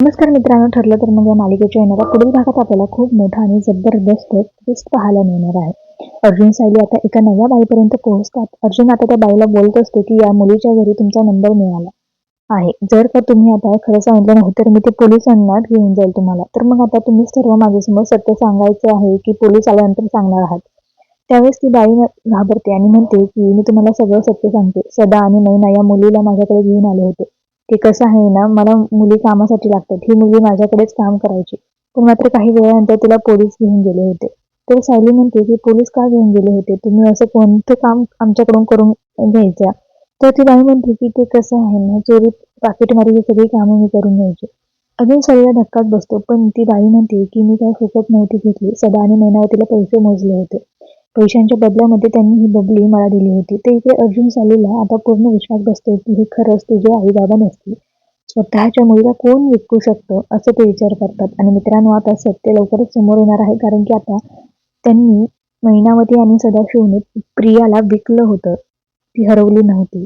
नमस्कार मित्रांनो ठरलं तर मग या मालिकेच्या येणाऱ्या पुढील भागात आपल्याला खूप मोठा आणि जबरदस्त ट्विस्ट पाहायला मिळणार आहे. अर्जुन सायली आता एका नव्या बाईपर्यंत पोहोचतात. अर्जुन आता त्या बाईला बोलत असतो की या मुलीच्या घरी तुमचा नंबर मिळाला आहे. जर का तुम्ही आता खरं सांगितलं नाही तर मी ते पोलिसांना घेऊन जाईल तुम्हाला. तर मग आता तुम्ही सर्व माझ्यासमोर सत्य सांगायचं आहे की पोलीस आल्यानंतर सांगणार आहात. त्यावेळेस ती बाई घाबरते आणि म्हणते की मी तुम्हाला सगळं सत्य सांगते. सदा आणि नैना या मुलीला माझ्याकडे घेऊन आले होते. ते कसं आहे ना मला मुली कामासाठी लागतात. ही मुलगी माझ्याकडेच काम करायची. पण मात्र काही वेळानंतर तिला पोलीस घेऊन गेले होते. तर सायली म्हणते की पोलीस का घेऊन गेले होते? तुम्ही असं कोणतं काम आमच्याकडून करून घ्यायचं? तर ती बाई म्हणते की ते कसं आहे ना चोरी पाकिटमारी ही सगळी कामं मी करून घ्यायची. अजून सगळ्या धक्काच बसतो पण ती बाई म्हणते की मी काही फुकट नव्हती घेतली. सदा आणि महिन्यावर तिला पैसे मोजले होते. पैशांच्या बदल्यामध्ये त्यांनी ही बबली मला दिली होती. ते इथे अर्जुन सालीला आता पूर्ण विश्वास बसतो की हे खरंच तुझे आई बाबा नसतील. स्वतःच्या मुलीला कोण विकू शकतं? असं ते विचार करतात. आणि मित्रांनो आता सत्य लवकरच समोर येणार आहे कारण की आता त्यांनी मैनावती आणि सदाशिवने प्रियाला विकलं होतं. ती हरवली नव्हती.